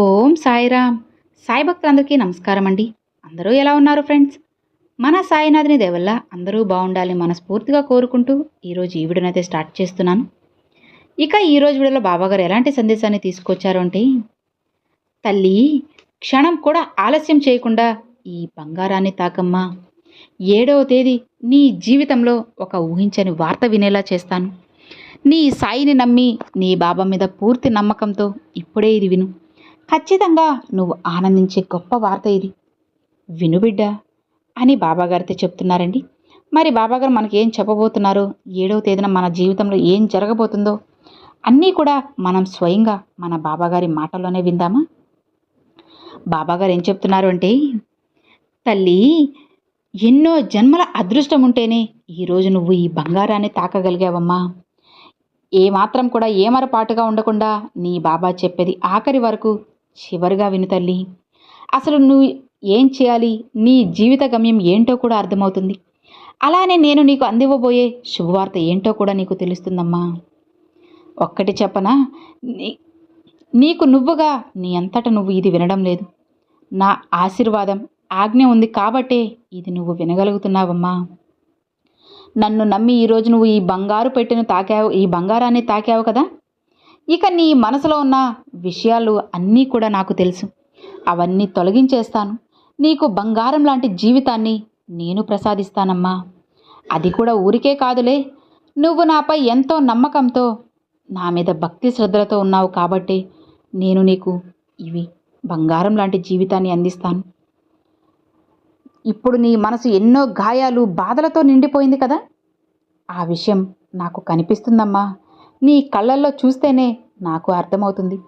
ఓం సాయిరామ్. సాయి భక్తులందరికీ నమస్కారం అండి అందరూ ఎలా ఉన్నారు ఫ్రెండ్స్? మన సాయినాథుని దేవల్ల అందరూ బాగుండాలి మనస్ఫూర్తిగా కోరుకుంటూ ఈరోజు ఈ వీడియోనైతే స్టార్ట్ చేస్తున్నాను. ఇక ఈరోజు వీడియోలో బాబాగారు ఎలాంటి సందేశాన్ని తీసుకొచ్చారు అంటే తల్లి క్షణం కూడా ఆలస్యం చేయకుండా ఈ బంగారాన్ని తాకమ్మా. ఏడవ తేదీ నీ జీవితంలో ఒక ఊహించని వార్త వినేలా చేస్తాను. నీ సాయిని నమ్మి నీ బాబా మీద పూర్తి నమ్మకంతో ఇప్పుడే ఇది విను. ఖచ్చితంగా నువ్వు ఆనందించే గొప్ప వార్త ఇది. వినుబిడ్డ అని బాబాగారితో చెప్తున్నారండి. మరి బాబాగారు మనకి ఏం చెప్పబోతున్నారో? ఏడవ తేదీన మన జీవితంలో ఏం జరగబోతుందో అన్నీ కూడా మనం స్వయంగా మన బాబాగారి మాటల్లోనే విందామా? బాబాగారు ఏం చెప్తున్నారు అంటే తల్లి ఎన్నో జన్మల అదృష్టం ఉంటేనే ఈరోజు నువ్వు ఈ బంగారాన్ని తాకగలిగావమ్మా. ఏమాత్రం కూడా ఏమరపాటుగా ఉండకుండా నీ బాబా చెప్పేది ఆఖరి వరకు చివరిగా విను తల్లి. అసలు నువ్వు ఏం చేయాలి? నీ జీవిత గమ్యం ఏంటో కూడా అర్థమవుతుంది. అలానే నేను నీకు అందివ్వబోయే శుభవార్త ఏంటో కూడా నీకు తెలుస్తుందమ్మా. ఒక్కటి చెప్పనా? నీ నీకు నువ్వుగా నీ అంతటా నువ్వు ఇది వినడం లేదు. నా ఆశీర్వాదం ఆజ్ఞ ఉంది కాబట్టే ఇది నువ్వు వినగలుగుతున్నావమ్మా. నన్ను నమ్మి ఈరోజు నువ్వు ఈ బంగారు పెట్టెను తాకావు ఈ బంగారాన్ని తాకావు కదా? ఇక నీ మనసులో ఉన్న విషయాలు అన్నీ కూడా నాకు తెలుసు. అవన్నీ తొలగించేస్తాను. నీకు బంగారం లాంటి జీవితాన్ని నేను ప్రసాదిస్తానమ్మా. అది కూడా ఊరికే కాదులే. నువ్వు నాపై ఎంతో నమ్మకంతో నా మీద భక్తి శ్రద్ధలతో ఉన్నావు కాబట్టి నేను నీకు ఇవి బంగారం లాంటి జీవితాన్ని అందిస్తాను. ఇప్పుడు నీ మనసు ఎన్నో గాయాలు బాధలతో నిండిపోయింది కదా? ఆ విషయం నాకు కనిపిస్తుందమ్మా. నీ కళ్ళల్లో చూస్తేనే నాకు అర్థమవుతుంది.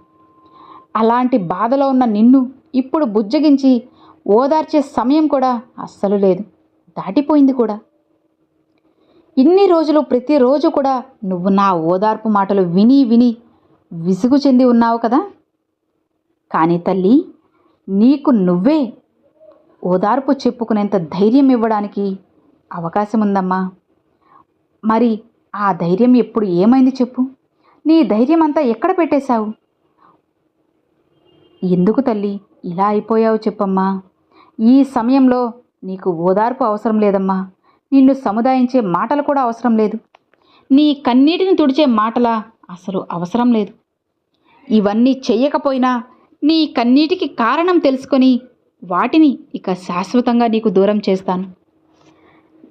అలాంటి బాధలో ఉన్న నిన్ను ఇప్పుడు బుజ్జగించి ఓదార్చే సమయం కూడా అస్సలు లేదు. దాటిపోయింది కూడా. ఇన్ని రోజులు ప్రతిరోజు కూడా నువ్వు నా ఓదార్పు మాటలు విని విని విసుగు చెంది ఉన్నావు కదా? కానీ తల్లి నీకు నువ్వే ఓదార్పు చెప్పుకునేంత ధైర్యం ఇవ్వడానికి అవకాశం ఉందమ్మా. మరి ఆ ధైర్యం ఎప్పుడు ఏమైంది చెప్పు. నీ ధైర్యం అంతా ఎక్కడ పెట్టేశావు? ఎందుకు తల్లి ఇలా అయిపోయావు చెప్పమ్మా. ఈ సమయంలో నీకు ఓదార్పు అవసరం లేదమ్మా. నిన్ను సముదాయించే మాటలు కూడా అవసరం లేదు. నీ కన్నీటిని తుడిచే మాటల అసలు అవసరం లేదు. ఇవన్నీ చెయ్యకపోయినా నీ కన్నీటికి కారణం తెలుసుకొని వాటిని ఇక శాశ్వతంగా నీకు దూరం చేస్తాను.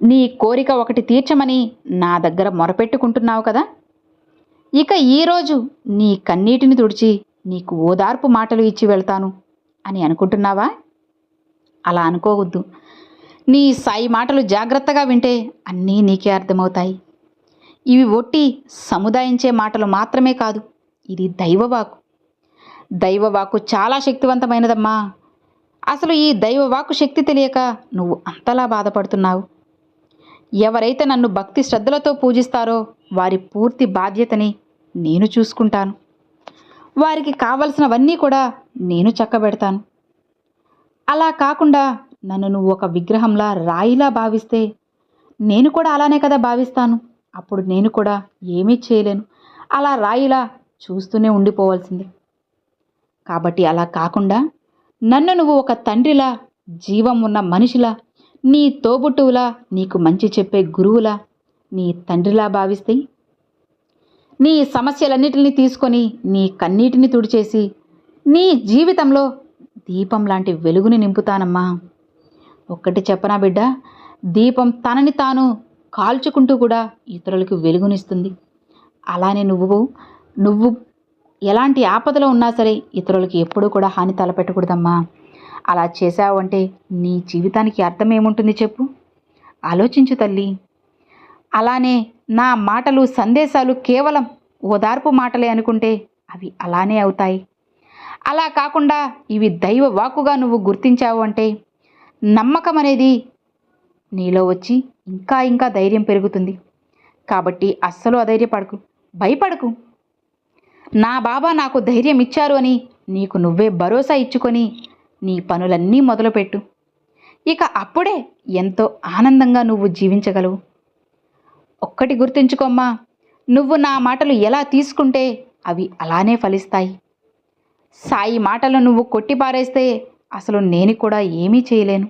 నీ కోరిక ఒకటి తీర్చమని నా దగ్గర మొరపెట్టుకుంటున్నావు కదా? ఇక ఈరోజు నీ కన్నీటిని తుడిచి నీకు ఓదార్పు మాటలు ఇచ్చి వెళ్తాను అని అనుకుంటున్నావా? అలా అనుకోవద్దు. నీ సాయి మాటలు జాగ్రత్తగా వింటే అన్నీ నీకే అర్థమవుతాయి. ఇవి ఒట్టి సముదాయించే మాటలు మాత్రమే కాదు ఇది దైవవాకు. దైవవాకు చాలా శక్తివంతమైనదమ్మా. అసలు ఈ దైవవాకు శక్తి తెలియక నువ్వు అంతలా బాధపడుతున్నావు. ఎవరైతే నన్ను భక్తి శ్రద్ధలతో పూజిస్తారో వారి పూర్తి బాధ్యతని నేను చూసుకుంటాను. వారికి కావలసినవన్నీ కూడా నేను చక్కబెడతాను. అలా కాకుండా నన్ను నువ్వు ఒక విగ్రహంలా రాయిలా భావిస్తే నేను కూడా అలానే కదా భావిస్తాను. అప్పుడు నేను కూడా ఏమీ చేయలేను. అలా రాయిలా చూస్తూనే ఉండిపోవాల్సింది. కాబట్టి అలా కాకుండా నన్ను నువ్వు ఒక తండ్రిలా జీవం ఉన్న మనిషిలా నీ తోబుట్టువులా నీకు మంచి చెప్పే గురువులా నీ తండ్రిలా భావిస్తే? నీ సమస్యలన్నిటిని తీసుకొని నీ కన్నీటిని తుడిచేసి నీ జీవితంలో దీపం లాంటి వెలుగుని నింపుతానమ్మా. ఒక్కటి చెప్పనా బిడ్డ దీపం తనని తాను కాల్చుకుంటూ కూడా ఇతరులకు వెలుగునిస్తుంది. అలానే నువ్వు నువ్వు ఎలాంటి ఆపదలో ఉన్నా సరే ఇతరులకు ఎప్పుడూ కూడా హాని తలపెట్టకూడదమ్మా. అలా చేశావంటే నీ జీవితానికి అర్థం ఏముంటుంది చెప్పు? ఆలోచించు తల్లి. అలానే నా మాటలు సందేశాలు కేవలం ఓదార్పు మాటలే అనుకుంటే అవి అలానే అవుతాయి. అలా కాకుండా ఇవి దైవ వాక్కుగా నువ్వు గుర్తించావు అంటే నమ్మకం అనేది నీలో వచ్చి ఇంకా ఇంకా ధైర్యం పెరుగుతుంది. కాబట్టి అస్సలు అధైర్యపడకు. భయపడకు. నా బాబా నాకు ధైర్యం ఇచ్చారు అని నీకు నువ్వే భరోసా ఇచ్చుకొని నీ పనులన్నీ మొదలుపెట్టు. ఇక అప్పుడే ఎంతో ఆనందంగా నువ్వు జీవించగలవు. ఒక్కటి గుర్తుంచుకోమ్మా నువ్వు నా మాటలు ఎలా తీసుకుంటే అవి అలానే ఫలిస్తాయి. సాయి మాటలు నువ్వు కొట్టిపారేస్తే అసలు నేను కూడా ఏమీ చేయలేను.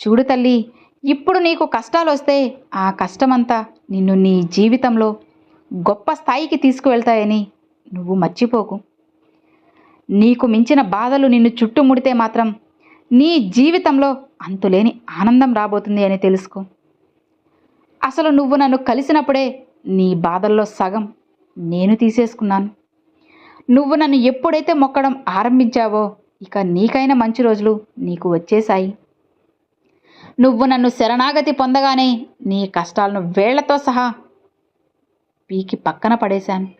చూడు తల్లి ఇప్పుడు నీకు కష్టాలు వస్తే ఆ కష్టమంతా నిన్ను నీ జీవితంలో గొప్ప స్థాయికి తీసుకువెళ్తాయని నువ్వు మర్చిపోకు. నీకు మించిన బాధలు నిన్ను చుట్టుముడితే మాత్రం నీ జీవితంలో అంతులేని ఆనందం రాబోతుంది అని తెలుసుకో. అసలు నువ్వు నన్ను కలిసినప్పుడే నీ బాధల్లో సగం నేను తీసేసుకున్నాను. నువ్వు నన్ను ఎప్పుడైతే మొక్కడం ఆరంభించావో ఇక నీకైనా మంచి రోజులు నీకు వచ్చేశాయి. నువ్వు నన్ను శరణాగతి పొందగానే నీ కష్టాలను వేళ్ళతో సహా పీకి పక్కన పడేశాను.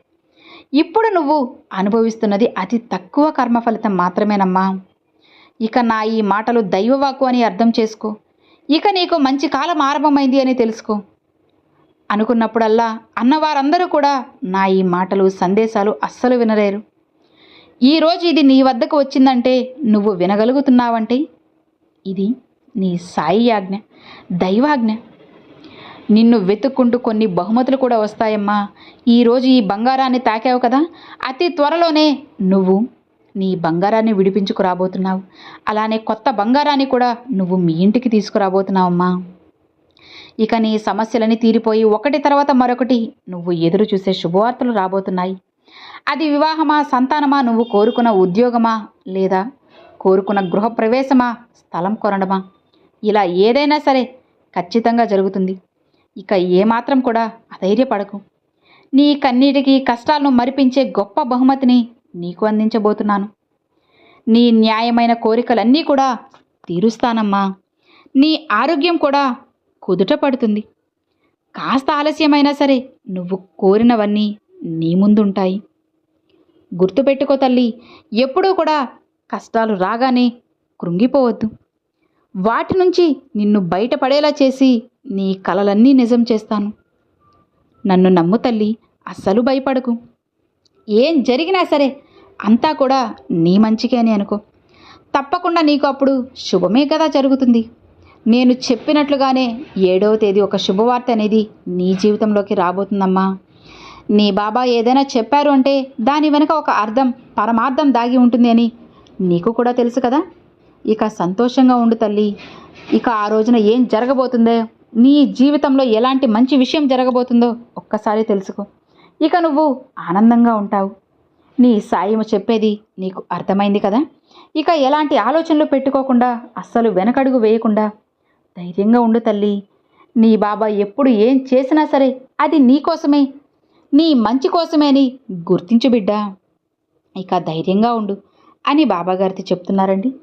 ఇప్పుడు నువ్వు అనుభవిస్తున్నది అతి తక్కువ కర్మ ఫలితం మాత్రమేనమ్మా. ఇక నా ఈ మాటలు దైవవాకు అని అర్థం చేసుకో. ఇక నీకు మంచి కాలం ఆరంభమైంది అని తెలుసుకో. అనుకున్నప్పుడల్లా అన్నవారందరూ కూడా నా ఈ మాటలు సందేశాలు అస్సలు వినలేరు. ఈరోజు ఇది నీ వద్దకు వచ్చిందంటే నువ్వు వినగలుగుతున్నావంటే? ఇది నీ సాయి ఆజ్ఞ దైవాజ్ఞ. నిన్ను వెతుక్కుంటూ కొన్ని బహుమతులు కూడా వస్తాయమ్మా. ఈరోజు ఈ బంగారాన్ని తాకావు కదా? అతి త్వరలోనే నువ్వు నీ బంగారాన్ని విడిపించుకురాబోతున్నావు అలానే కొత్త బంగారాన్ని కూడా నువ్వు మీ ఇంటికి తీసుకురాబోతున్నావమ్మా. ఇక నీ సమస్యలని తీరిపోయి ఒకటి తర్వాత మరొకటి నువ్వు ఎదురు చూసే శుభవార్తలు రాబోతున్నాయి. అది వివాహమా సంతానమా నువ్వు కోరుకున్న ఉద్యోగమా లేదా కోరుకున్న గృహప్రవేశమా స్థలం కొనడమా? ఇలా ఏదైనా సరే ఖచ్చితంగా జరుగుతుంది. ఇక ఏమాత్రం కూడా అధైర్యపడకు. నీ కన్నీటికి కష్టాలను మరిపించే గొప్ప బహుమతిని నీకు అందించబోతున్నాను. నీ న్యాయమైన కోరికలన్నీ కూడా తీరుస్తానమ్మా. నీ ఆరోగ్యం కూడా కుదుట పడుతుంది. కాస్త ఆలస్యమైనా సరే నువ్వు కోరినవన్నీ నీ ముందుంటాయి. గుర్తుపెట్టుకో తల్లి ఎప్పుడూ కూడా కష్టాలు రాగానే కృంగిపోవద్దు. వాటి నుంచి నిన్ను బయటపడేలా చేసి నీ కలలన్నీ నిజం చేస్తాను. నన్ను నమ్ము తల్లి అస్సలు భయపడకు. ఏం జరిగినా సరే అంతా కూడా నీ మంచికే అని అనుకో. తప్పకుండా నీకు అప్పుడు శుభమే కదా జరుగుతుంది. నేను చెప్పినట్లుగానే ఏడవ తేదీ ఒక శుభవార్త అనేది నీ జీవితంలోకి రాబోతుందమ్మా. నీ బాబా ఏదైనా చెప్పారు అంటే దాని వెనుక ఒక అర్థం పరమార్థం దాగి ఉంటుంది అని నీకు కూడా తెలుసు కదా. ఇక సంతోషంగా ఉండు తల్లి. ఇక ఆ రోజున ఏం జరగబోతుందో నీ జీవితంలో ఎలాంటి మంచి విషయం జరగబోతుందో ఒక్కసారి తెలుసుకో. ఇక నువ్వు ఆనందంగా ఉంటావు. నీ సాయం చెప్పేది నీకు అర్థమైంది కదా? ఇక ఎలాంటి ఆలోచనలు పెట్టుకోకుండా అస్సలు వెనకడుగు వేయకుండా ధైర్యంగా ఉండు తల్లి. నీ బాబా ఎప్పుడు ఏం చేసినా సరే అది నీ కోసమే. నీ మంచి కోసమే అని గుర్తించు బిడ్డా. ఇక ధైర్యంగా ఉండు అని బాబాగారితో చెప్తున్నారండి.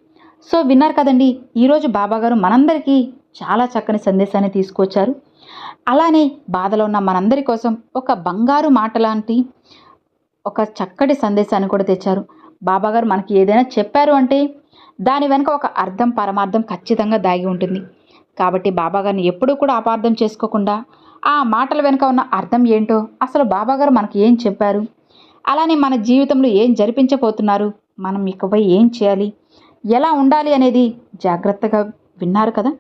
సో విన్నారు కదండి ఈరోజు బాబాగారు మనందరికీ చాలా చక్కని సందేశాన్ని తీసుకొచ్చారు. అలానే బాధలో ఉన్న మనందరి కోసం ఒక బంగారు మాట లాంటి ఒక చక్కటి సందేశాన్ని కూడా తెచ్చారు. బాబాగారు మనకి ఏదైనా చెప్పారు అంటే దాని వెనుక ఒక అర్థం పరమార్థం ఖచ్చితంగా దాగి ఉంటుంది. కాబట్టి బాబాగారిని ఎప్పుడూ కూడా అపార్థం చేసుకోకుండా ఆ మాటల వెనుక ఉన్న అర్థం ఏంటో అసలు బాబాగారు మనకి ఏం చెప్పారు? అలానే మన జీవితంలో ఏం జరిపించబోతున్నారు? మనం ఇకపై ఏం చేయాలి? ఎలా ఉండాలి అనేది జాగ్రత్తగా విన్నారు కదా?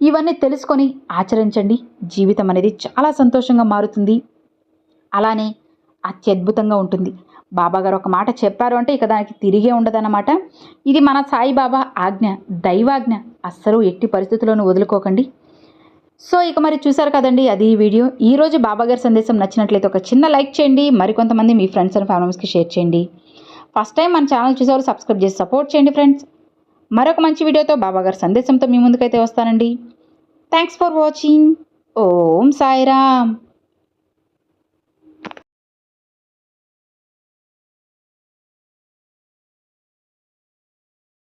ఇవన్నీ తెలుసుకొని ఆచరించండి. జీవితం అనేది చాలా సంతోషంగా మారుతుంది. అలానే అత్యద్భుతంగా ఉంటుంది. బాబాగారు ఒక మాట చెప్పారు అంటే ఇక దానికి తిరిగే ఉండదన్నమాట. ఇది మన సాయిబాబా ఆజ్ఞ దైవాజ్ఞ. అస్సలు ఎట్టి పరిస్థితుల్లోనూ వదులుకోకండి. సో ఇక మరి చూసారు కదండి అది వీడియో. ఈరోజు బాబాగారి సందేశం నచ్చినట్లయితే ఒక చిన్న లైక్ చేయండి. మరికొంతమంది మీ ఫ్రెండ్స్ అండ్ ఫ్యామిలీస్కి షేర్ చేయండి. ఫస్ట్ టైం మన ఛానల్ చూసేవారు సబ్స్క్రైబ్ చేసి సపోర్ట్ చేయండి ఫ్రెండ్స్. మరొక మంచి వీడియోతో బాబాగారి సందేశంతో మీ ముందుకైతే వస్తానండి. Thanks for watching Om Sairam.